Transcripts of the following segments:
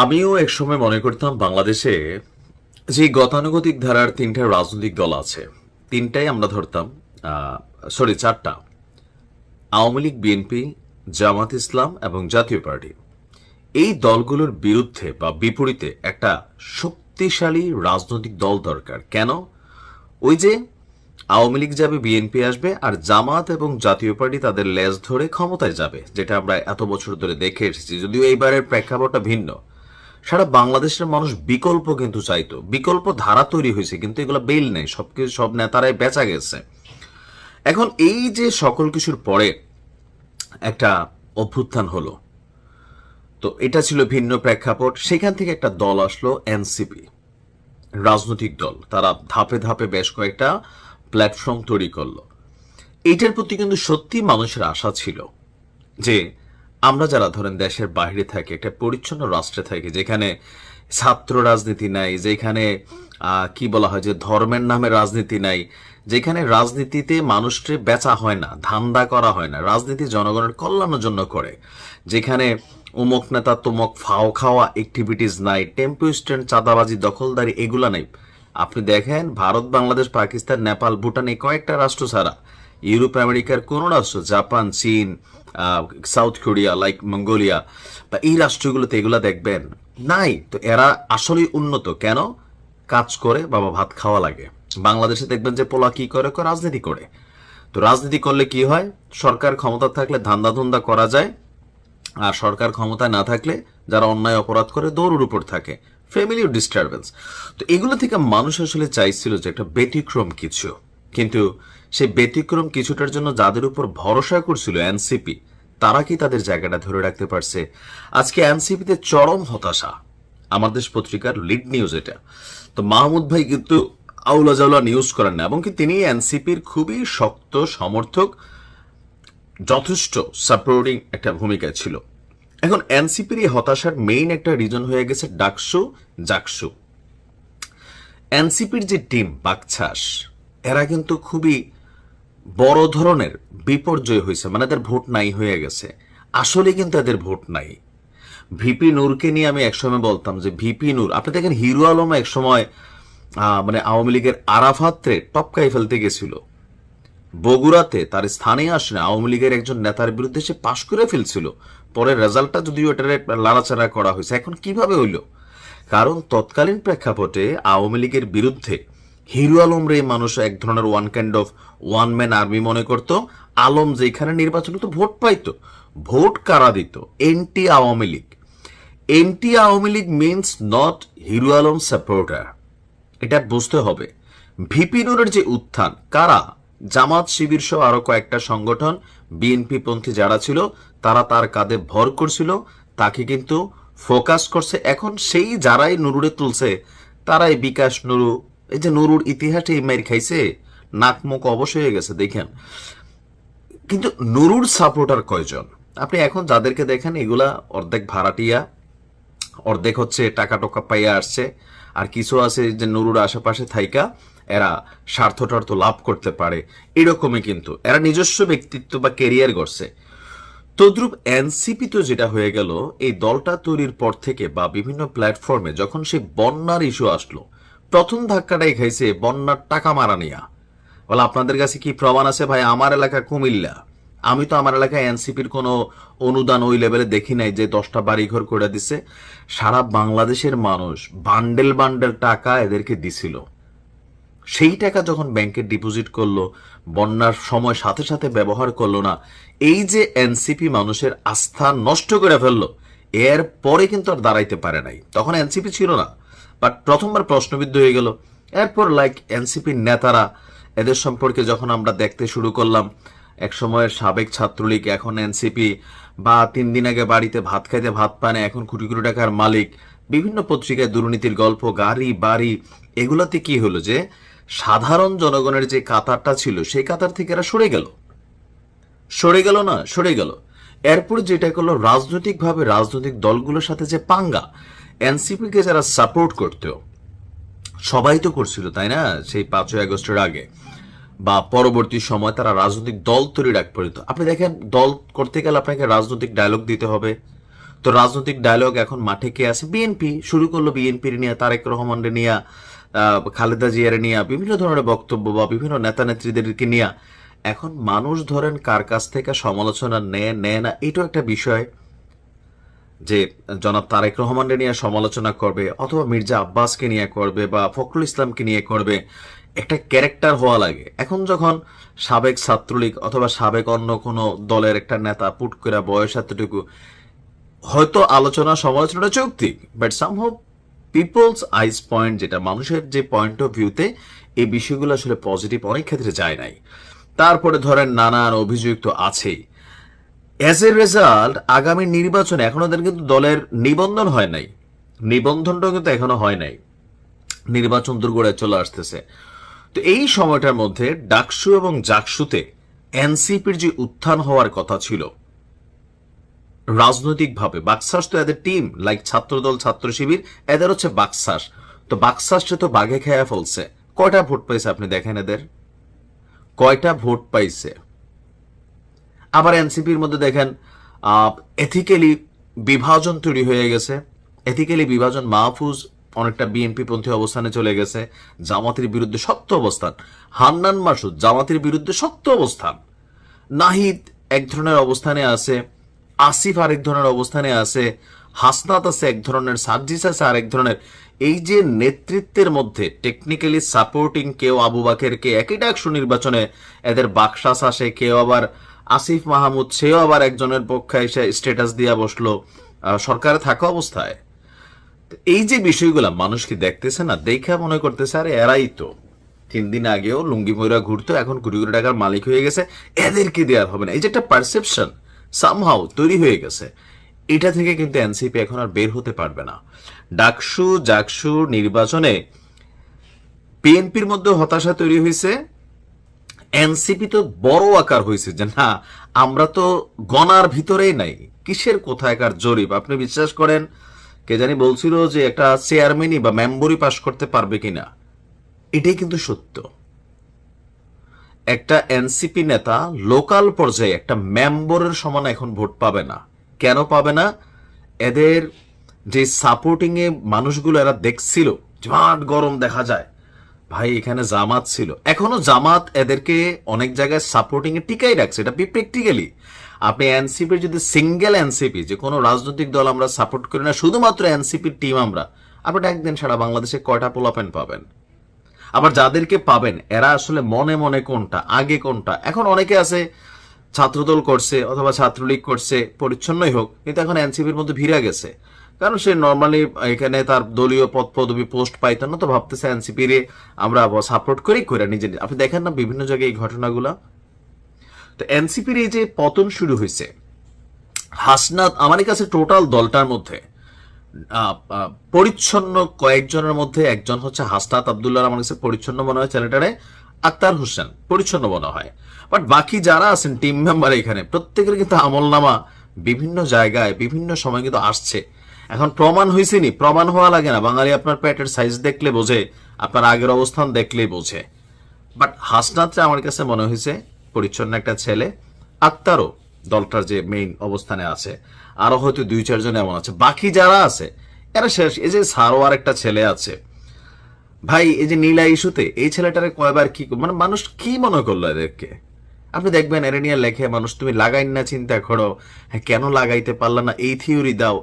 আমিও একসময় মনে করতাম বাংলাদেশে যে গতানুগতিক ধারার তিনটা রাজনৈতিক দল আছে। তিনটাই আমরা ধরতাম সরি চারটা। আওয়ামী লীগ, বিএনপি, জামাত ইসলাম এবং জাতীয় পার্টি। এই দলগুলোর বিরুদ্ধে বা বিপরীতে একটা শক্তিশালী রাজনৈতিক দল দরকার। কেন? ওই যে আওয়ামী লীগ যাবে, বিএনপি আসবে, আর জামাত এবং জাতীয় পার্টি তাদের লেজ ধরে ক্ষমতায় যাবে, যেটা আমরা এত বছর ধরে দেখে এসেছি। যদিও এইবারের প্রেক্ষাপটটা ভিন্ন। সারা বাংলাদেশের মানুষ বিকল্প কিন্তু চাইতো। বিকল্প ধারা তৈরি হয়েছে, কিন্তু এগুলো বেল নেই। সবকিছু সব নেতারাই বেচা গেছে। এখন এই যে সকল কিছুর পরে একটা অভ্যুত্থান হলো, তো এটা ছিল ভিন্ন প্রেক্ষাপট। সেখান থেকে একটা দল আসলো, এনসিপি, রাজনৈতিক দল। তারা ধাপে ধাপে বেশ কয়েকটা প্ল্যাটফর্ম তৈরি করল। এটার প্রতি কিন্তু সত্যি মানুষের আশা ছিল যে আমরা যারা ধরেন দেশের বাইরে থাকি, একটা পরিচ্ছন্ন রাষ্ট্রে থাকি, যেখানে ছাত্র রাজনীতি নাই, যেখানে কি বলা হয় যে ধর্মের নামে রাজনীতি নাই, যেখানে রাজনীতিতে মানুষকে বেচা হয় না, ধান্দা করা হয় না, রাজনীতি জনগণের কল্যাণের জন্য করে, যেখানে উমক নেতা তুমক ফাও খাওয়া অ্যাক্টিভিটিস নাই, টেম্পো স্ট্যান্ড, চাঁদাবাজি, দখলদারি, এগুলা নেই। আপনি দেখেন, ভারত, বাংলাদেশ, পাকিস্তান, নেপাল, ভুটান, এই কয়েকটা রাষ্ট্র ছাড়া ইউরোপ আমেরিকার কোন রাষ্ট্র জাপান চীন সাউথ কোরিয়া লাইক মঙ্গোলিয়া বা এই রাষ্ট্রগুলোতে এগুলা দেখবেন, নাই। তো এরা আসলেই উন্নত। কেন? কাজ করে, বাবা ভাত খাওয়া লাগে। বাংলাদেশে দেখবেন যে পোলা কি করে রাজনীতি করে। তো রাজনীতি করলে কি হয়? সরকার ক্ষমতা থাকলে ধান্দা ধুন্দা করা যায়, আর সরকার ক্ষমতায় না থাকলে যারা অন্যায় অপরাধ করে, দৌড়ের উপর থাকে। ফ্যামিলি ডিস্টারবেন্স তো এগুলো থেকে মানুষ আসলে চাইছিল যে একটা ব্যতিক্রম কিছু। কিন্তু সেই ব্যতিক্রম কিছুটার জন্য যাদের উপর ভরসা করছিল এনসিপি, তারা কি তাদের জায়গাটা ধরে রাখতে পারছে? আজকে এনসিপিতে চরম হতাশা। আমার দেশ পত্রিকার লিড নিউজ এটা। তো মাহমুদ ভাই কিন্তু আউলা জাউলা নিউজ করেন না এবং কি তিনি এনসিপির খুবই শক্ত সমর্থক, যথেষ্ট সাপোর্টিং একটা ভূমিকা ছিল। এখন এনসিপির এই হতাশার মেইন একটা রিজন হয়ে গেছে ডাকসু, জাকসু। এনসিপির যে টিম বাকছাস এরা কিন্তু খুবই বড় ধরনের বিপর্যয় হয়েছে মানে এদের ভোট নাই হয়ে গেছে। আসলে কিন্তু এদের ভোট নাই। ভিপি নূরকে নিয়ে আমি একসময় বলতাম যে, ভিপি নূর, আপনি দেখেন হিরো আলম একসময় মানে আওয়ামী লীগের আরাফাত্রে টপকাই ফেলতে গেছিল। বগুড়াতে তার স্থানে আসলে আওয়ামী লীগের একজন নেতার বিরুদ্ধে সে পাশ করে ফেলছিল। পরে রেজাল্টটা যদিও এটার লাড়াচাড়া করা হয়েছে, এখন কীভাবে হইল? কারণ তৎকালীন প্রেক্ষাপটে আওয়ামী লীগের বিরুদ্ধে হিরো আলম রে মানুষ এক ধরনের one kind of one man army মনে করত। আলম যেখানে নির্বাচন হতো ভোট পাইতো। ভোট কারা দিত? Anti Awami League. Anti Awami League means not Hiru Alam supporter এটা বুঝতে হবে। ভিপি নুরের যে উত্থান, কারা? জামাত শিবির সহ আরও কয়েকটা সংগঠন বিএনপি পন্থী যারা ছিল, তারা তার কাঁধে ভর করছিল। তাকে কিন্তু ফোকাস করছে। এখন সেই যারাই নুরুরে তুলছে, তারাই বিকাশ নুরু এই যে নুরুর ইতিহাসে এই মাইর খাইছে, নাক মুখ অবশ হয়ে গেছে, দেখেন। কিন্তু নুরুর সাপোর্টার কয়জন? আপনি এখন যাদেরকে দেখেন, এগুলা অর্ধেক ভাড়াটিয়া, অর্ধেক হচ্ছে টাকা টোকা পাইয়া আসছে। আর কিছু আছে যে নুরুর আশেপাশে থাইকা, এরা স্বার্থ টার্থ লাভ করতে পারে। এরকমই কিন্তু, এরা নিজস্ব ব্যক্তিত্ব বা কেরিয়ার গড়ছে। তদ্রুপ এনসিপি তো যেটা হয়ে গেল, এই দলটা তৈরির পর থেকে বা বিভিন্ন প্ল্যাটফর্মে যখন সেই বন্যার ইস্যু আসলো প্রথম ধাক্কাটাই খাইছে বন্যার টাকা মারা নিয়া। বলে, আপনাদের কাছে কি প্রমাণ আছে ভাই? আমার এলাকা কুমিল্লা। আমি তো আমার এলাকায় এনসিপির কোনো অনুদান ওই লেভেলে দেখি নাই যে দশটা বাড়িঘর করে দিছে। সারা বাংলাদেশের মানুষ বান্ডেল বান্ডেল টাকা এদেরকে দিছিল। সেই টাকা যখন ব্যাংকে ডিপোজিট করল, বন্যার সময় সাথে সাথে ব্যবহার করল না, এই যে এনসিপি মানুষের আস্থা নষ্ট করে ফেলল, এর পরে কিন্তু আর দাঁড়াইতে পারে নাই। তখন এনসিপি ছিল না। বাট প্রথমবার প্রশ্নবিদ্ধ হয়ে গেল। এরপর লাইক এনসিপির নেতারা এদের সম্পর্কে যখন আমরা দেখতে শুরু করলাম এক সময়ের সাবেক ছাত্রলীগ, এখন এনসিপি বা তিন দিন আগে বাড়িতে ভাত খাইতে ভাত পানে, এখন কোটি কোটি টাকার মালিক, বিভিন্ন পত্রিকায় দুর্নীতির গল্প, গাড়ি, বাড়ি, এগুলাতে কি হলো যে, সাধারণ জনগণের যে কাতারটা ছিল, সেই কাতার থেকে এরা সরে গেল। সরে গেল না, সরে গেল। এরপর যেটা করল, রাজনৈতিকভাবে রাজনৈতিক দলগুলোর সাথে যে পাঙ্গা এনসিপি কে যারা সাপোর্ট করতো, সবাই তো করছিল, তাই না? সেই পাঁচই আগস্টের আগে বা পরবর্তী সময় তারা রাজনৈতিক দল তৈরির আগ পর্যন্ত। আপনি দেখেন, দল করতে গেলে আপনাকে রাজনৈতিক ডায়লগ দিতে হবে। তো রাজনৈতিক ডায়লগ এখন মাঠে কে আছে? বিএনপি শুরু করল বিএনপির নিয়ে, তারেক রহমানরে নিয়ে খালেদা জিয়ারে নিয়ে, বিভিন্ন ধরনের বক্তব্য বা বিভিন্ন নেতা নেত্রীদেরকে নিয়ে। এখন মানুষ ধরেন কার কাছ থেকে সমালোচনা নেয় নেয় না, এটাও একটা বিষয়। যে জনাব তারেক রহমানকে নিয়ে সমালোচনা করবে অথবা মির্জা আব্বাসকে নিয়ে করবে বা ফখরুল ইসলামকে নিয়ে করবে, একটা ক্যারেক্টার হওয়া লাগে। এখন যখন সাবেক ছাত্রলীগ অথবা সাবেক অন্য কোনো দলের একটা নেতা পুট করে বয়স এতটুকু, হয়তো আলোচনা, সমালোচনাটা যৌক্তিক but somehow peoples eyes point যেটা মানুষের যে পয়েন্ট অফ ভিউতে এই বিষয়গুলো আসলে পজিটিভ অনেক ক্ষেত্রে যায় নাই। তারপরে ধরেন নানান অভিযোগ তো আছেই। অ্যাজ এ রেজাল্ট আগামী নির্বাচনে এখনও ওদের কিন্তু দলের নিবন্ধন হয় নাই। নিবন্ধনটাও কিন্তু এখনও হয় নাই। নির্বাচন দুর্গড়ায় চলে আসতেছে। তো এই সময়টার মধ্যে ডাকসু এবং জাকসুতে এনসিপির যে উত্থান হওয়ার কথা ছিল, রাজনৈতিকভাবে, বাকসাস তো এদের টিম লাইক ছাত্রদল, ছাত্র শিবির, এদের হচ্ছে বাকসাস। তো বাকসাসটা তো বাঘে খেয়া ফেলছে। কয়টা ভোট পাইছে আপনি দেখেন এদের? কয়টা ভোট পাইছে? আবার এনসিপির মধ্যে দেখেন এথিক্যালি বিভাজন তৈরি হয়ে গেছে। এথিক্যালি বিভাজন মাহফুজ অনেকটা বিএনপি পন্থী অবস্থানে চলে গেছে। জামাতের বিরুদ্ধে শক্ত অবস্থান। হান্নান মাসুদ, জামাতের বিরুদ্ধে শক্ত অবস্থান। নাহিদ এক ধরনের অবস্থানে আছে, আসিফ আরেক ধরনের অবস্থানে আছে, হাসনাত আছে এক ধরনের, সার্জিস আছে আরেক ধরনের। এই যে নেতৃত্বের মধ্যে টেকনিক্যালি সাপোর্টিং কেউ আবু বাকের কে একই ডাকসু নির্বাচনে, এদের বাকশাস আসে, কেউ আবার আসিফ মাহমুদ, সেও আবার একজনের পক্ষে এসে স্ট্যাটাস দিয়া বসল। সরকারে থাকা অবস্থায়। এই যে বিষয়গুলা মানুষ কি দেখতেছে না? দেখা মনে করতেছে, আরে এরাই তো। তিন দিন আগেও লুঙ্গি ময়রা ঘুরতো, এখন কোটি কোটি টাকার মালিক হয়ে গেছে। এদেরকে দেওয়ার হবে না? এই যে একটা পারসেপশন সামহাও তৈরি হয়ে গেছে। এটা থেকে কিন্তু এনসিপি এখন আর বের হতে পারবে না। ডাকসু, জাকসু নির্বাচনে বিএনপির মধ্যে হতাশা তৈরি হয়েছে এনসিপি তো বড় আকার হয়েছে যে, না, আমরা তো গনার ভিতরেই নাই। কিসের কোথায়কার জরিপ? আপনি বিশ্বাস করেন? কে জানি বলছিল যে একটা চেয়ারম্যানই বা মেম্বরই পাশ করতে পারবে কিনা। এটাই কিন্তু সত্য। একটা এনসিপি নেতা লোকাল পর্যায়ে একটা মেম্বরের সমান এখন ভোট পাবে না। কেন পাবে না? এদের যে সাপোর্টিং এ মানুষগুলো এরা দেখছিল জমাট গরম দেখা যায়। ভাই, এখানে জামাত ছিল। এখনও জামাত এদেরকে অনেক জায়গায় সাপোর্টিং এ টিকাই রাখছে, এটা প্র্যাকটিক্যালি আপনি এনসিপির যদি সিঙ্গেল এনসিপি যে কোনো রাজনৈতিক দল আমরা সাপোর্ট করি না, শুধুমাত্র এনসিপির টিম আমরা আপনি একদিন সারা বাংলাদেশে কয়টা পোলাপেন পাবেন? আবার যাদেরকে পাবেন, এরা আসলে মনে মনে কোনটা, আগে কোনটা? এখন অনেকে আছে, ছাত্রদল করছে অথবা ছাত্রলীগ করছে, পরিচ্ছন্নই হোক, কিন্তু এখন এনসিপির মধ্যে ভিড়ে গেছে। কারণ সে নর্মালি এখানে তার দলীয় পদ পদবি পোস্ট পাইতো না, তো ভাবতেছে এনসিপি রে আমরা সাপোর্ট করি করে নিজে। আপনি দেখেন না বিভিন্ন জায়গায় এই ঘটনাগুলা? তো এনসিপির এই যে পতন শুরু হয়েছে, হাসনাত আমার কাছে টোটাল দলটার মধ্যে পরিচ্ছন্ন কয়েকজনের মধ্যে একজন হচ্ছে হাসনাত আবদুল্লাহ আমার কাছে পরিচ্ছন্ন মনে হয় ছেলেটারে, আক্তার হোসেন, পরিচ্ছন্ন মনে হয়। বাট বাকি যারা আছেন টিম মেম্বার এখানে, প্রত্যেকের কিন্তু আমলনামা বিভিন্ন জায়গায়, বিভিন্ন সময় কিন্তু আসছে। এখন প্রমাণ হয়েছে নি? প্রমাণ হওয়া লাগে না। বাঙালি আপনার পেটের সাইজ দেখলে বোঝে, আপনার আগের অবস্থান দেখলেই বোঝে। বাট হাসনাতটা আমার কাছে মনে হয়েছে, পরিচ্ছন্ন একটা ছেলে, আক্তারও দলটার যে মেইন অবস্থানে আছে। আরও হয়তো দুই চারজন এমন আছে। বাকি যারা আছে, এরা শেষ। এই যে সারোয়ার একটা ছেলে আছে। ভাই, এই যে নীলা ইস্যুতে, এই ছেলেটারে কয়বার কি মানে মানুষ কি মনে করল এদেরকে? আপনি দেখবেন এর নিয়ে লেখে, মানুষ তুমি লাগাই না, চিন্তা করো। হ্যাঁ কেন লাগাইতে পারলা না? এই থিওরি দাও।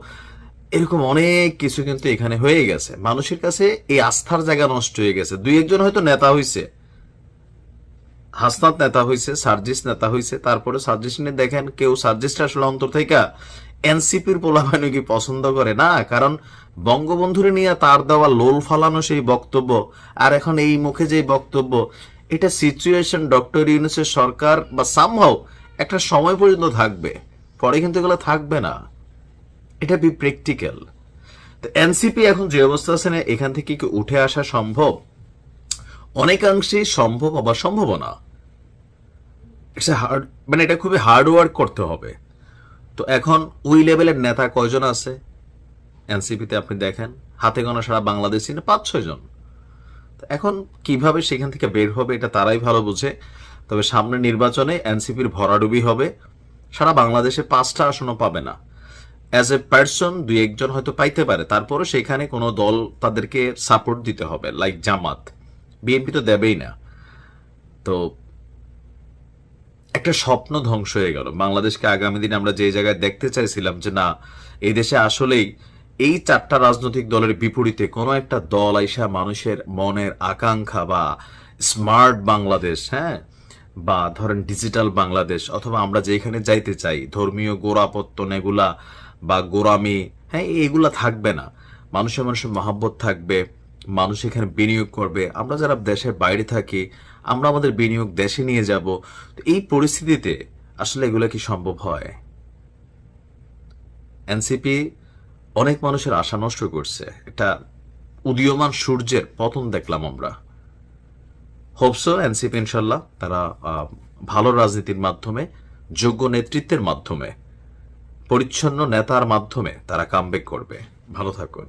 এরকম অনেক কিছু কিন্তু এখানে হয়ে গেছে। মানুষের কাছে এই আস্থার জায়গা নষ্ট হয়ে গেছে। দুই একজন হয়তো নেতা হইছে। হাসনাত নেতা হইছে, সার্জিস নেতা হইছে, তারপরে সার্জিস নিয়ে দেখেন কেউ সার্জিসটা আসলে অন্তর থেকে এনসিপির পোলাপানি কি পছন্দ করে? না, কারণ বঙ্গবন্ধুরে নিয়ে তার দেওয়া লোল ফালানো সেই বক্তব্য আর এখন এই মুখে যে বক্তব্য, এটা সিচুয়েশন ডক্টর ইউনুসের সরকার বা সামহাও একটা সময় পর্যন্ত থাকবে। পরে কিন্তু এগুলো থাকবে না। এটা বি প্র্যাকটিক্যাল এনসিপি এখন যে অবস্থা আছে না, এখান থেকে কি উঠে আসা সম্ভব? অনেকাংশেই সম্ভব আবার সম্ভব না It's a মানে এটা খুবই হার্ড ওয়ার্ক করতে হবে। তো এখন ওই লেভেলের নেতা কয়জন আছে? এনসিপিতে আপনি দেখেন, হাতে গোনা সারা বাংলাদেশি না পাঁচ ছয় জন। তো এখন কীভাবে সেখান থেকে বের হবে, এটা তারাই ভালো বুঝে। তবে সামনে নির্বাচনে এনসিপির ভরাডুবি হবে। সারা বাংলাদেশে পাঁচটা আসনও পাবে না। অ্যাজ এ পার্সন দুই একজন হয়তো পাইতে পারে। তারপরও সেখানে কোনো দল তাদেরকে সাপোর্ট দিতে হবে লাইক জামাত। বিএনপি তো দেবেই না। তো একটা স্বপ্ন ধ্বংস হয়ে গেল। বাংলাদেশকে আগামী দিনে আমরা যে জায়গায় দেখতে চাইছিলাম যে না, এই দেশে আসলেই এই চারটা রাজনৈতিক দলের বিপরীতে কোনো একটা দল আইসা মানুষের মনের আকাঙ্ক্ষা বা স্মার্ট বাংলাদেশ হ্যাঁ বা ধরেন ডিজিটাল বাংলাদেশ, অথবা আমরা যেখানে যাইতে চাই, ধর্মীয় গোড়াপত্তন এগুলা বা গোড়ামি হ্যাঁ এগুলা থাকবে না। মানুষের মানুষের মহাব্বত থাকবে, মানুষ এখানে বিনিয়োগ করবে। আমরা যারা দেশের বাইরে থাকি, আমরা আমাদের বিনিয়োগ দেশে নিয়ে যাব। এই পরিস্থিতিতে আসলে এগুলো কি সম্ভব হয়? এনসিপি অনেক মানুষের আশা নষ্ট করছে। একটা উদীয়মান সূর্যের পতন দেখলাম আমরা। হোপসো এনসিপি ইনশাল্লাহ তারা ভালো রাজনীতির মাধ্যমে, যোগ্য নেতৃত্বের মাধ্যমে পরিচ্ছন্ন নেতার মাধ্যমে তারা কামব্যাক করবে। ভালো থাকুন।